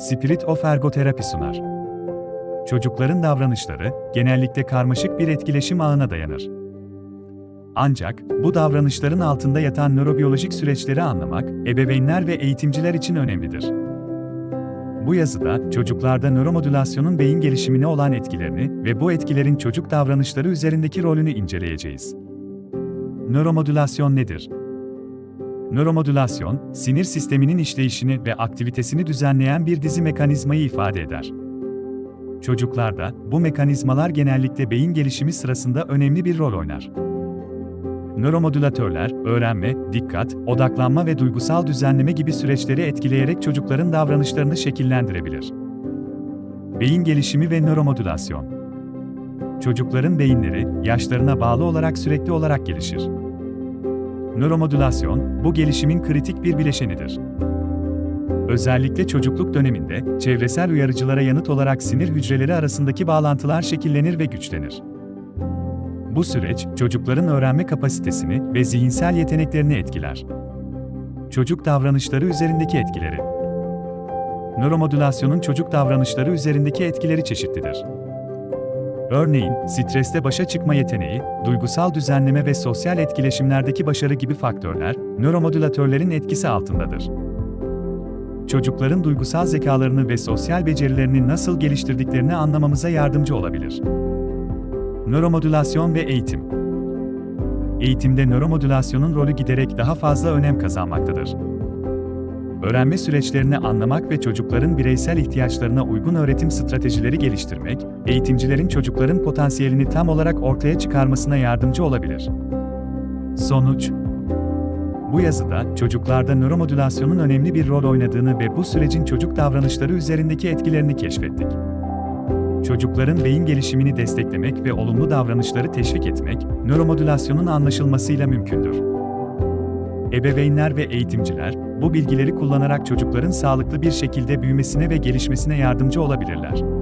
Spirit of Ergoterapi sunar. Çocukların davranışları genellikle karmaşık bir etkileşim ağına dayanır. Ancak bu davranışların altında yatan nörobiyolojik süreçleri anlamak ebeveynler ve eğitimciler için önemlidir. Bu yazıda çocuklarda nöromodülasyonun beyin gelişimine olan etkilerini ve bu etkilerin çocuk davranışları üzerindeki rolünü inceleyeceğiz. Nöromodülasyon nedir? Nöromodülasyon, sinir sisteminin işleyişini ve aktivitesini düzenleyen bir dizi mekanizmayı ifade eder. Çocuklarda bu mekanizmalar genellikle beyin gelişimi sırasında önemli bir rol oynar. Nöromodülatörler, öğrenme, dikkat, odaklanma ve duygusal düzenleme gibi süreçleri etkileyerek çocukların davranışlarını şekillendirebilir. Beyin gelişimi ve nöromodülasyon Çocukların beyinleri, yaşlarına bağlı olarak sürekli olarak gelişir. Nöromodülasyon, bu gelişimin kritik bir bileşenidir. Özellikle çocukluk döneminde, çevresel uyarıcılara yanıt olarak sinir hücreleri arasındaki bağlantılar şekillenir ve güçlenir. Bu süreç, çocukların öğrenme kapasitesini ve zihinsel yeteneklerini etkiler. Çocuk davranışları üzerindeki etkileri Nöromodülasyonun çocuk davranışları üzerindeki etkileri çeşitlidir. Örneğin, streste başa çıkma yeteneği, duygusal düzenleme ve sosyal etkileşimlerdeki başarı gibi faktörler, nöromodülatörlerin etkisi altındadır. Çocukların duygusal zekalarını ve sosyal becerilerini nasıl geliştirdiklerini anlamamıza yardımcı olabilir. Nöromodülasyon ve eğitim Eğitimde nöromodülasyonun rolü giderek daha fazla önem kazanmaktadır. Öğrenme süreçlerini anlamak ve çocukların bireysel ihtiyaçlarına uygun öğretim stratejileri geliştirmek, eğitimcilerin çocukların potansiyelini tam olarak ortaya çıkarmasına yardımcı olabilir. Sonuç Bu yazıda çocuklarda nöromodülasyonun önemli bir rol oynadığını ve bu sürecin çocuk davranışları üzerindeki etkilerini keşfettik. Çocukların beyin gelişimini desteklemek ve olumlu davranışları teşvik etmek, nöromodülasyonun anlaşılmasıyla mümkündür. Ebeveynler ve eğitimciler, bu bilgileri kullanarak çocukların sağlıklı bir şekilde büyümesine ve gelişmesine yardımcı olabilirler.